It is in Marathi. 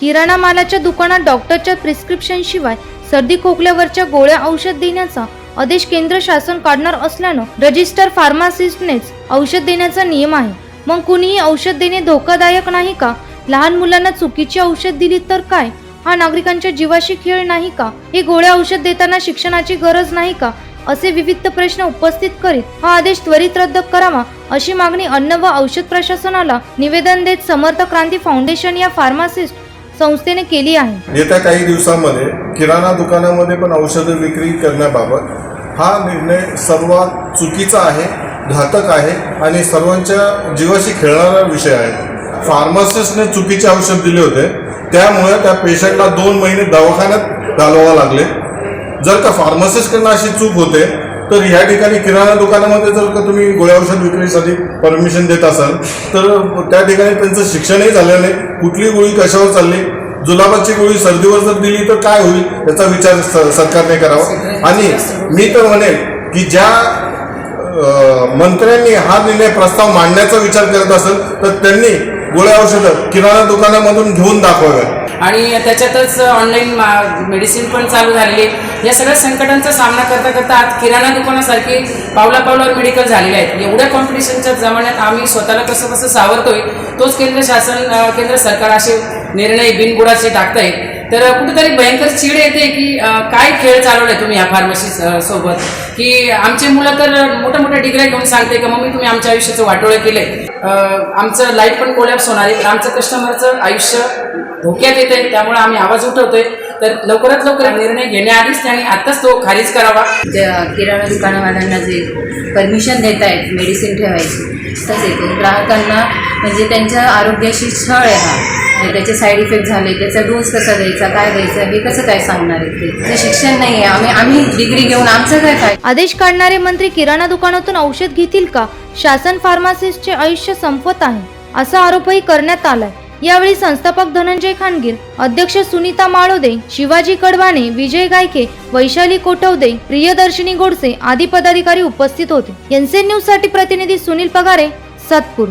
किराणा मालाच्या दुकानात डॉक्टरच्या प्रिस्क्रिप्शन शिवाय सर्दी खोकल्यावरच्या गोळ्या औषध देण्याचा आदेश केंद्र शासन काढणार असल्यानं रजिस्टर फार्मासिस्टनेच औषध देण्याचा नियम आहे. मग कुणीही औषध देणे धोकादायक नाही का? लहान मुलांना चुकीची औषध दिली तर काय? हा नागरिकांच्या जीवाशी खेळ नाही का? हे गोळ्या औषध देताना शिक्षणाची गरज नाही का? असे विविध प्रश्न उपस्थित करीत हा आदेश त्वरित रद्द करावा अशी मागणी अन्न व औषध प्रशासनाला निवेदन देत समर्थ क्रांती फाउंडेशन या फार्मासिस्ट संस्थेने केली आहे. येत्या काही दिवसांमध्ये किराणा दुकानामध्ये पण औषधं विक्री करण्याबाबत हा निर्णय सर्वात चुकीचा आहे घातक आहे आणि सर्वांच्या जीवाशी खेळणारा विषय आहे. फार्मासिस्टने चुकीचे औषध दिले होते. त्यामुळे त्या पेशंटला दोन महिने दवाखान्यात घालवावा लागले. जर का फार्मासिस्टकडनं अशी चूक होते तर ह्या ठिकाणी किराणा दुकानामध्ये जर का तुम्ही गोळ्या औषध विक्रीसाठी परमिशन देत असाल तर त्या ठिकाणी त्यांचं शिक्षणही झालं नाही. कुठली गोळी कशावर चालली जुलाबाची गोळी सर्दीवर जर दिली तर काय होईल याचा विचार सरकारने करावा. आणि मी तर म्हणेन की ज्या मंत्र्यांनी हा निर्णय प्रस्ताव मांडण्याचा विचार करत असेल तर त्यांनी गोळ्या औषधं किराणा दुकानामधून घेऊन दाखवाव्यात. आणि त्याच्यातच ऑनलाईन मेडिसिन पण चालू झालेली या सगळ्या संकटांचा सामना करता करता आज किराणा दुकानासारखी पावला पावलावर मेडिकल झालेले आहेत. एवढ्या कॉम्पिटिशनच्या जमान्यात आम्ही स्वतःला कसं कसं सावरतोय तोच केंद्र शासन केंद्र सरकार असे निर्णय बिनबुडाचे टाकताय तर कुठेतरी भयंकर चीड येते की काय खेळ चालवलाय तुम्ही या फार्मसी सोबत? की आमचे मुलं तर मोठ्या मोठ्या डिग्र्या घेऊन सांगते की मम्मी तुम्ही आमच्या आयुष्याचं वाटोळं केलंय. आमचं लाईफ पण कोलॅप्स होणार आहे. आमचं कस्टमरचं आयुष्य धोक्यात येत आहे त्यामुळे आम्ही आवाज उठवतोय. तर लवकरात लवकर निर्णय घेण्याआधीच त्यांनी आताच तो खारिज करावा. किराणा दुकानवाल्यांना जे परमिशन देत आहेत मेडिसिन ठेवायची तसे ते ग्राहकांना म्हणजे त्यांच्या आरोग्याशी छळ आहे हा. म्हणजे त्याचे साईड इफेक्ट झाले त्याचा डोस कसा द्यायचा काय द्यायचा हे कसं काय सांगणार ते? शिक्षण नाही आहे. आम्ही आम्ही डिग्री घेऊन आमचं काय काय आदेश काढणारे मंत्री किराणा दुकानातून औषध घेतील का? शासन फार्मासिस्टचे आयुष्य संपत आहे. असा आरोपही करण्यात आलाय. यावेळी संस्थापक धनंजय खानगीर अध्यक्ष सुनीता माळोदे शिवाजी कडवाने विजय गायके वैशाली कोठवदे प्रियदर्शिनी गोडसे आदी पदाधिकारी उपस्थित होते. एनसीएन न्यूजसाठी प्रतिनिधी सुनील पगारे सातपूर.